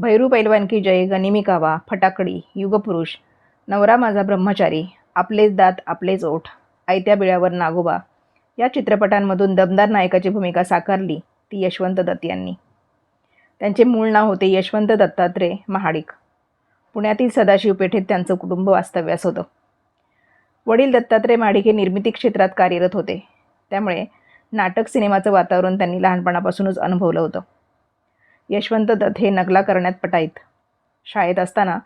भैरू पैलवान की जय गनिमिकावा फटाकडी युगपुरुष नवरा माझा ब्रह्मचारी आपलेच दात आपलेच ओठ आयत्या बिळावर नागोबा. या चित्रपटांमधून दमदार नायकाची भूमिका साकारली ती यशवंत दत्त यांनी. त्यांचे मूळ नाव होते यशवंत दत्तात्रय महाडिक. पुण्यातील सदाशिव पेठेत त्यांचं कुटुंब वास्तव्यास होतं. वडील दत्तात्रय महाडिक हे निर्मिती क्षेत्रात कार्यरत होते. त्यामुळे नाटक सिनेमाचं वातावरण त्यांनी लहानपणापासूनच अनुभवलं होतं. यशवंत दत्त हे नकला करण्यात पटाईत. शाळेत असताना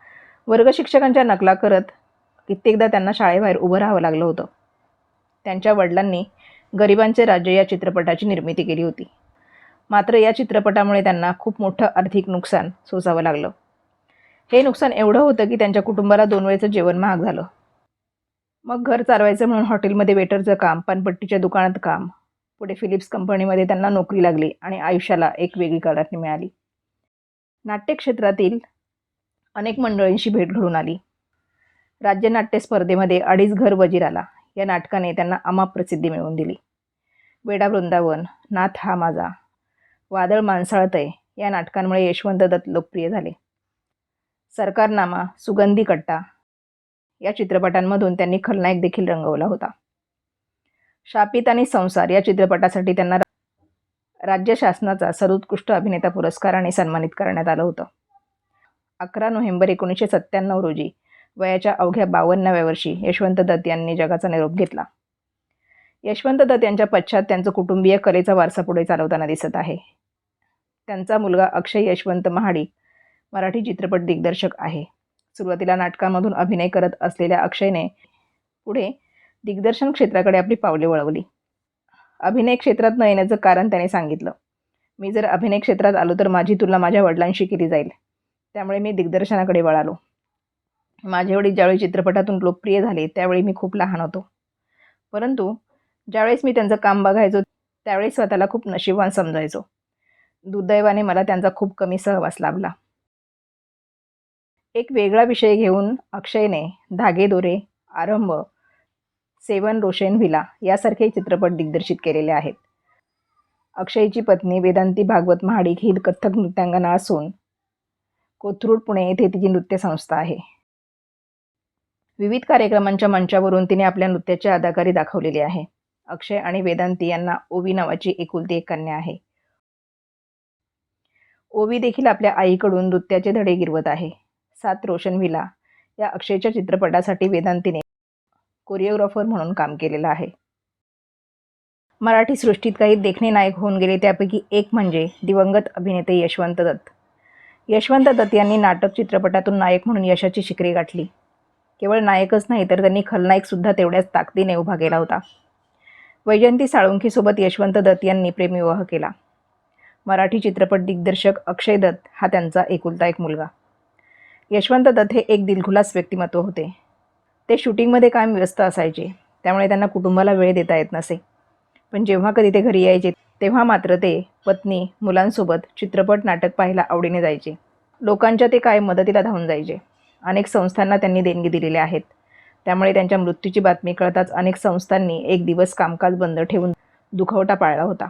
वर्गशिक्षकांच्या नकला करत कित्येकदा त्यांना शाळेबाहेर उभं राहावं लागलं होतं. त्यांच्या वडिलांनी गरिबांचे राज्य या चित्रपटाची निर्मिती केली होती. मात्र या चित्रपटामुळे त्यांना खूप मोठं आर्थिक नुकसान सोसावं लागलं. हे नुकसान एवढं होतं की त्यांच्या कुटुंबाला दोन वेळचं जेवण महाग झालं. मग घर चालवायचं म्हणून हॉटेलमध्ये वेटरचं काम पानपट्टीच्या दुकानात काम पुढे फिलिप्स कंपनीमध्ये त्यांना नोकरी लागली आणि आयुष्याला एक वेगळी कलाटणी मिळाली. नाट्यक्षेत्रातील अनेक मंडळींशी भेट घडून आली. राज्य नाट्य स्पर्धेमध्ये अडीच घर वजीर आला. या नाटकाने त्यांना अमाप प्रसिद्धी मिळवून दिली. वेडा वृंदावन नाथ हा माझा वादळ माणसाळतय या नाटकांमुळे यशवंत दत्त लोकप्रिय झाले. सरकारनामा सुगंधी कट्टा या चित्रपटांमधून त्यांनी खलनायक देखील रंगवला होता. शापित आणि संसार या चित्रपटासाठी त्यांना राज्य शासनाचा सर्वोत्कृष्ट अभिनेता पुरस्काराने सन्मानित करण्यात आलं होतं. अकरा नोव्हेंबर एकोणीसशे सत्त्याण्णव रोजी वयाच्या अवघ्या बावन्नाव्या वर्षी यशवंत दत्त यांनी जगाचा निरोप घेतला. यशवंत दत्त यांच्या पश्चात त्यांचं कुटुंबीय कलेचा वारसा पुढे चालवताना दिसत आहे. त्यांचा मुलगा अक्षय यशवंत महाडिक मराठी चित्रपट दिग्दर्शक आहे. सुरुवातीला नाटकामधून अभिनय करत असलेल्या अक्षयने पुढे दिग्दर्शन क्षेत्राकडे आपली पावले वळवली. अभिनय क्षेत्रात न येण्याचं कारण त्याने सांगितलं. मी जर अभिनय क्षेत्रात आलो तर माझी तुलना माझ्या वडिलांशी केली जाईल. त्यामुळे मी दिग्दर्शनाकडे वळालो. माझे वडील ज्यावेळी चित्रपटातून लोकप्रिय झाले त्यावेळी मी खूप लहान होतो. परंतु ज्यावेळेस मी त्यांचं काम बघायचो त्यावेळी स्वतःला खूप नशीबवान समजायचो. दुर्दैवाने मला त्यांचा खूप कमी सहवास लाभला. एक वेगळा विषय घेऊन अक्षयने धागेदोरे आरंभ सेवन रोशेन व्हिला यासारखे चित्रपट दिग्दर्शित केलेले आहेत. अक्षयची पत्नी वेदांती भागवत महाडिक ही कथ्थक नृत्यांगना असून कोथरूड पुणे येथे तिची नृत्य संस्था आहे. विविध कार्यक्रमांच्या मंचावरून तिने आपल्या नृत्याची अदाकारी दाखवलेली आहे. अक्षय आणि वेदांती यांना ओवी नावाची एकुलती एक कन्या आहे. ओवी देखील आपल्या आईकडून नृत्याचे धडे गिरवत आहे. सात रोशन विला या अक्षयच्या चित्रपटासाठी वेदांतीने कोरिओग्राफर म्हणून काम केलेलं आहे. मराठी सृष्टीत काही देखणे नायक होऊन गेले त्यापैकी एक म्हणजे दिवंगत अभिनेते यशवंत दत्त. यशवंत दत्त यांनी नाटक चित्रपटातून नायक म्हणून यशाची शिकरी गाठली. केवळ नायकच नाही तर त्यांनी खलनायकसुद्धा तेवढ्याच ताकदीने उभा केला होता. वैजयंती साळुंखीसोबत यशवंत दत्त यांनी प्रेमविवाह केला. मराठी चित्रपट दिग्दर्शक अक्षय दत्त हा त्यांचा एकुलता एक मुलगा. यशवंत दत्त हे एक दिलखुलास व्यक्तिमत्व होते. ते शूटिंगमध्ये कायम व्यस्त असायचे त्यामुळे त्यांना कुटुंबाला वेळ देता येत नसे. पण जेव्हा कधी ते घरी यायचे तेव्हा मात्र ते पत्नी मुलांसोबत चित्रपट नाटक पाहायला आवडीने जायचे. लोकांच्या ते काय मदतीला धावून जायचे. अनेक संस्थांना त्यांनी देणगी दिलेल्या आहेत. त्यामुळे त्यांच्या मृत्यूची बातमी कळताच अनेक संस्थांनी एक दिवस कामकाज बंद ठेवून दुखवटा पाळला होता.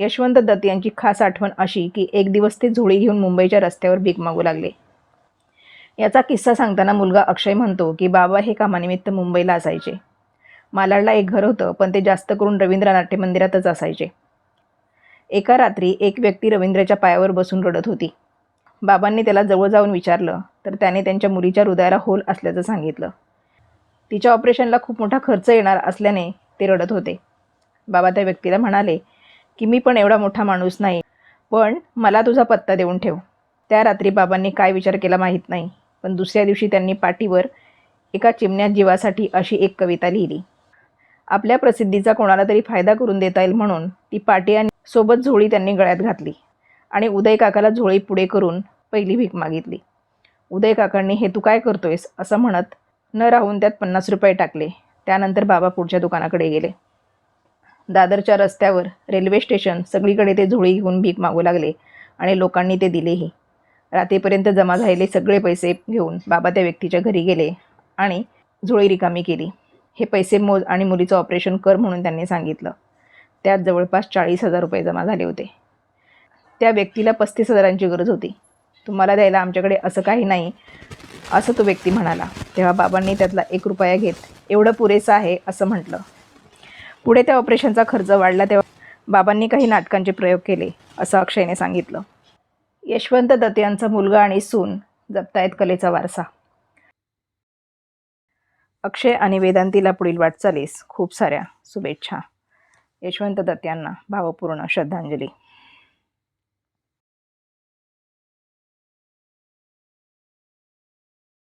यशवंत दत्त यांची खास आठवण अशी की एक दिवस ते झोळी घेऊन मुंबईच्या रस्त्यावर भीक मागू लागले. याचा किस्सा सांगताना मुलगा अक्षय म्हणतो की बाबा हे कामानिमित्त मुंबईला असायचे. मालाडला एक घर होतं पण ते जास्त करून रवींद्र नाट्य मंदिरातच असायचे. एका रात्री एक व्यक्ती रवींद्रच्या पायावर बसून रडत होती. बाबांनी त्याला जवळ जाऊन विचारलं तर त्याने त्यांच्या मुलीच्या हृदयाला होल असल्याचं सांगितलं. तिच्या ऑपरेशनला खूप मोठा खर्च येणार असल्याने ते रडत होते. बाबा त्या व्यक्तीला म्हणाले की मी पण एवढा मोठा माणूस नाही पण मला तुझा पत्ता देऊन ठेव. त्या रात्री बाबांनी काय विचार केला माहीत नाही. पण दुसऱ्या दिवशी त्यांनी पाठीवर एका चिमण्यात जीवासाठी अशी एक कविता लिहिली. आपल्या प्रसिद्धीचा कोणाला तरी फायदा करून देता येईल म्हणून ती पाटी आणि सोबत झोळी त्यांनी गळ्यात घातली आणि उदय काकाला झोळी पुढे करून पहिली भीक मागितली. उदय काकांनी हे तू काय करतोयस? असं म्हणत न राहून त्यात पन्नास रुपये टाकले. त्यानंतर बाबा पुढच्या दुकानाकडे गेले. दादरच्या रस्त्यावर रेल्वे स्टेशन सगळीकडे ते झोळी घेऊन भीक मागू लागले आणि लोकांनी ते दिलेही. रात्रीपर्यंत जमा झालेले सगळे पैसे घेऊन बाबा त्या व्यक्तीच्या घरी गेले आणि झोळी रिकामी केली. हे पैसे मोज आणि मुलीचं ऑपरेशन कर म्हणून त्यांनी सांगितलं. त्यात जवळपास चाळीस हजार रुपये जमा झाले होते. त्या व्यक्तीला पस्तीस हजारांची गरज होती. तुम्हाला द्यायला आमच्याकडे असं काही नाही असं तो व्यक्ती म्हणाला. तेव्हा बाबांनी त्यातला एक रुपया घेत एवढं पुरेसं आहे असं म्हटलं. पुढे त्या ऑपरेशनचा खर्च वाढला तेव्हा बाबांनी काही नाटकांचे प्रयोग केले असं अक्षयने सांगितलं. यशवंत दत्त यांचा मुलगा आणि सून जपतायत कलेचा वारसा. अक्षय आणि वेदांतीला पुढील वाटचालीस खूप साऱ्या शुभेच्छा. यशवंत दत्त यांना भावपूर्ण श्रद्धांजली.